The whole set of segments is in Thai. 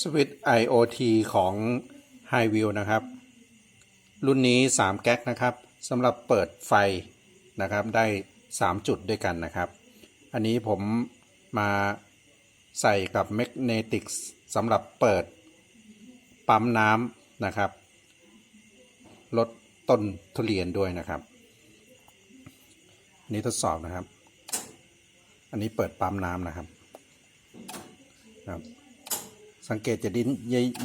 สวิตช์ IoT ของ h i v i e w นะครับ รุ่นนี้ 3 แก๊กนะครับสำหรับเปิดไฟนะครับได้ 3 จุดด้วยกันนะครับ อันนี้ผมมาใส่กับ m a g n e t i c สำหรับเปิดปั๊มน้ำนะครับ ลดต้นทุเรียนด้วยนะครับ อันนี้ทดสอบนะครับ อันนี้เปิดปั๊มน้ำนะครับครับ สังเกตจะได้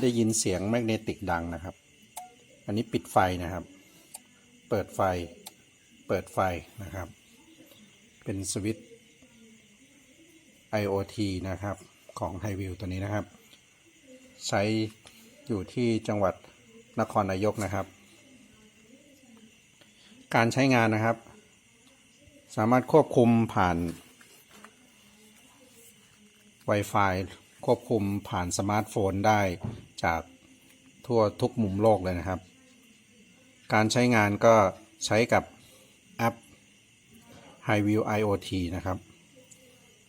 ได้ยินเสียงแมกเนติกดังนะครับ อันนี้ปิดไฟนะครับ เปิดไฟ เปิดไฟนะครับ เป็นสวิตช์ IoT นะครับของ h i v i e w ตัวนี้นะครับ ใช้อยู่ที่จังหวัดนครนายกนะครับ การใช้งานนะครับ สามารถควบคุมผ่าน Wi-Fi ควบคุมผ่านสมาร์ทโฟนได้จากทั่วทุกมุมโลกเลยนะครับ การใช้งานก็ใช้กับแอป High View IoT นะครับ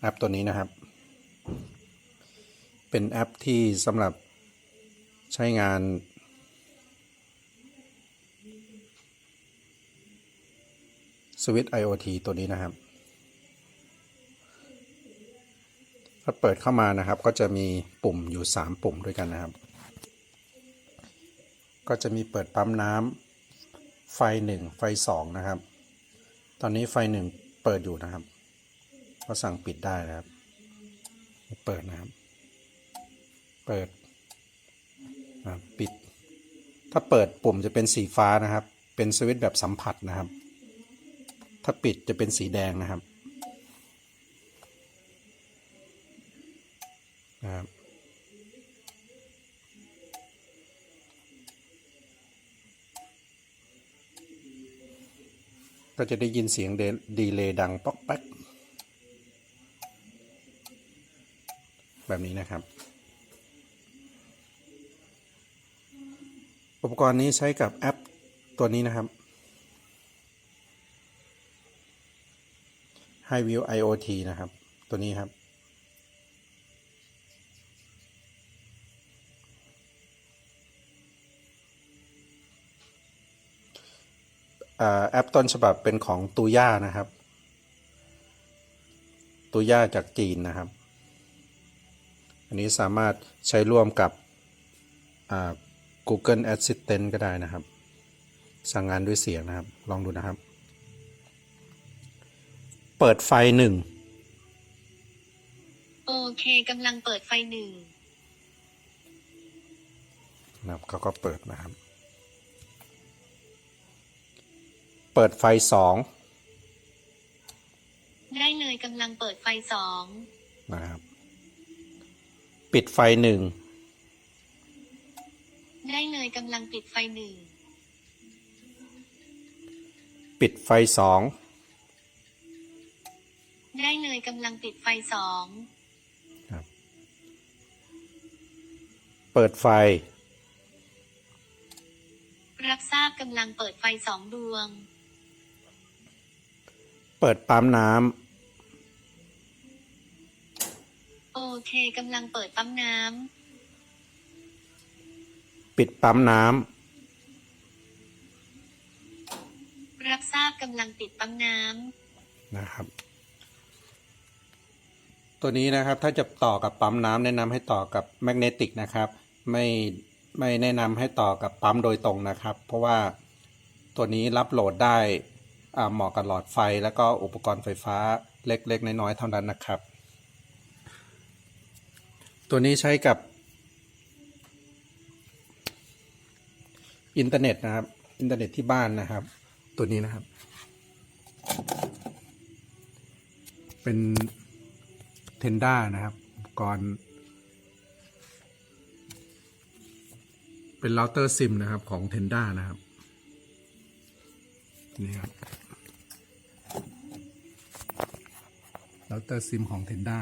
แอปตัวนี้นะครับ เป็นแอปที่สำหรับใช้งานสวิต IoT ตัวนี้นะครับ ถ้าเปิดเข้ามานะครับ ก็จะมีปุ่มอยู่ 3 ปุ่มด้วยกันนะครับ ก็จะมีเปิดปั๊มน้ำไฟ 1 ไฟ 2 นะครับ ตอนนี้ไฟ 1 เปิดอยู่นะครับ ก็สั่งปิดได้นะครับ เปิดนะครับ เปิดนะครับปิด ถ้าเปิดปุ่มจะเป็นสีฟ้านะครับ เป็นสวิตช์แบบสัมผัสนะครับ ถ้าปิดจะเป็นสีแดงนะครับ นะครับก็จะได้ยินเสียงเดดีเลย์ดังป๊อกแป๊กแบบนี้นะครับ อุปกรณ์นี้ใช้กับแอปตัวนี้นะครับ High View IoT นะครับ ตัวนี้ครับ แอปต้นฉบับเป็นของตูย่านะครับ ตูย่าจากจีนนะครับ อันนี้สามารถใช้ร่วมกับอ่า Google Assistant ก็ได้นะครับ สั่งงานด้วยเสียงนะครับ ลองดูนะครับ เปิดไฟหนึ่งโอเคกำลังเปิดไฟหนึ่งนะครับเขาก็เปิดนะครับ เปิดไฟสองได้เลยกำลังเปิดไฟสองนะครับปิดไฟหนึ่งได้เลยกำลังปิดไฟหนึ่งปิดไฟสองได้เลยกำลังปิดไฟสองเปิดไฟ รับทราบกำลังเปิดไฟสองดวง เปิดปั๊มน้โอเคกำลังเปิดปั๊มน้ำ ปิดปั๊มน้ำ รับทราบกำลังปิดปั๊มน้ำ นะครับ ตัวนี้นะครับถ้าจะต่อกับปั๊มน้ำแนะนำให้ต่อกับแมกเนติกนะครับ ไม่ไม่แนะนำให้ต่อกับปั๊มโดยตรงนะครับ เพราะว่าตัวนี้รับโหลดได้อ่า เหมาะกับหลอดไฟ แล้วก็อุปกรณ์ไฟฟ้าเล็ก ๆ น้อย ๆ เท่านั้นนะครับ ตัวนี้ใช้กับ อินเทอร์เน็ตนะครับ อินเทอร์เน็ตที่บ้านนะครับ ตัวนี้นะครับ เป็นเทนด้านะครับ อุปกรณ์เป็นเราเตอร์ซิมนะครับของเทนด้านะครับ นี่ครับ เราเตอร์ซิมของเทนด้า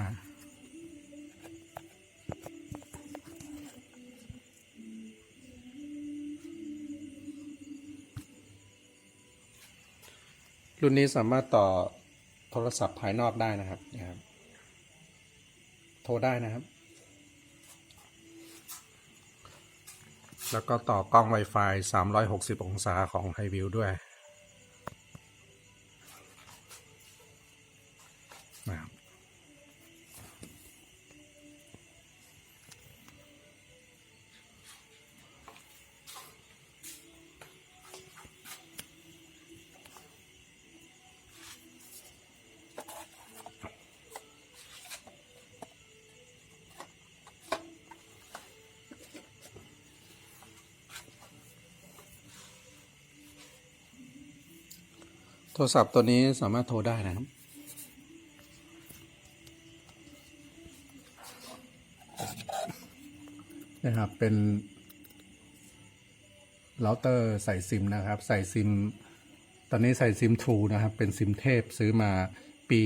รุ่นนี้สามารถต่อโทรศัพท์ภายนอกได้นะครับนะครับ โทรได้นะครับ แล้วก็ต่อกล้อง Wi-Fi 360 องศาของ h i v i e w ด้วย โทรศัพท์ตัวนี้สามารถโทรได้นะครับนะครับเป็นเราเตอร์ใส่ซิมนะครับ ใส่ซิม ตอนนี้ใส่ซิม True นะครับ เป็นซิมเทพซื้อมาปี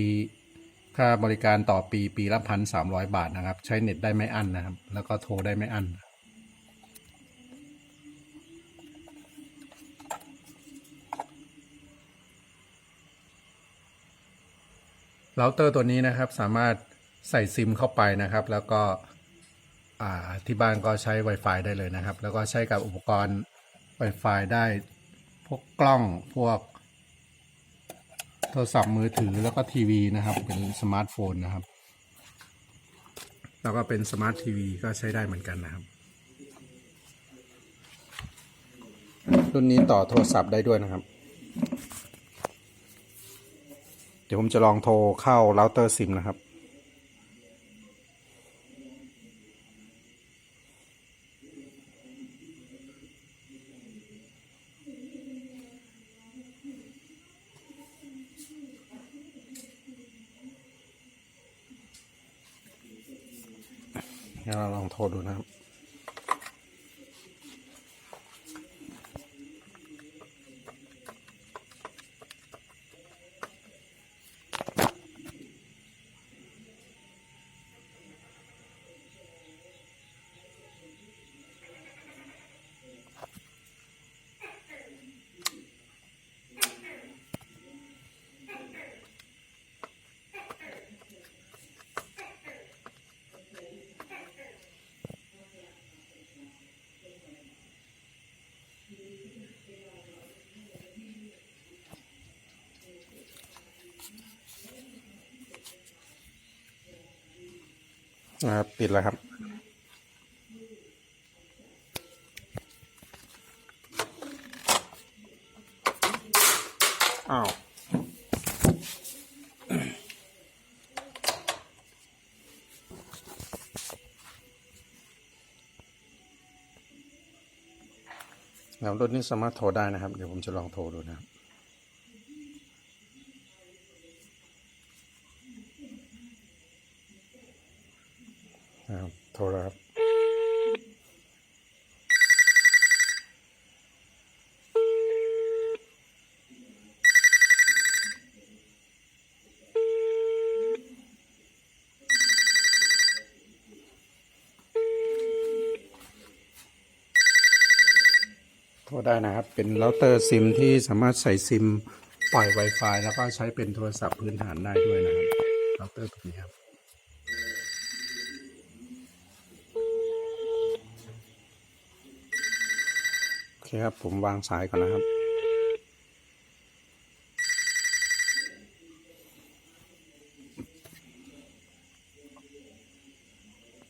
ค่าบริการต่อปีปีละพันสามร้อยบาทนะครับ ใช้เน็ตได้ไม่อั้นนะครับ แล้วก็โทรได้ไม่อั้น เราเตอร์ตัวนี้นะครับสามารถใส่ซิมเข้าไปนะครับ แล้วก็ที่บ้านก็ใช้ Wi-Fi ได้เลยนะครับ แล้วก็ใช้กับอุปกรณ์ Wi-Fi ได้พวกกล้องพวก โทรศัพท์มือถือแล้วก็ทีวีนะครับ เป็นสมาร์ทโฟนนะครับ แล้วก็เป็นสมาร์ททีวีก็ใช้ได้เหมือนกันนะครับรุ่นนี้ต่อโทรศัพท์ได้ด้วยนะครับ เดี๋ยวผมจะลองโทรเข้าเราเตอร์ซิมนะครับเดี๋ยวเราลองโทรดูนะครับ นะครับติดแล้วครับ อ้าวแล้วรุ่นนี้สามารถโทรได้นะครับ เดี๋ยวผมจะลองโทรดูนะครับ ครับโทรครับโทรได้นะครับ เป็นเราเตอร์ซิมที่สามารถใส่ซิมปล่อย Wi-Fi แล้วก็ใช้เป็นโทรศัพท์พื้นฐานได้ด้วยนะครับเราเตอร์ตัวนี้ครับ เคครับ ผมวางสายก่อนนะครับ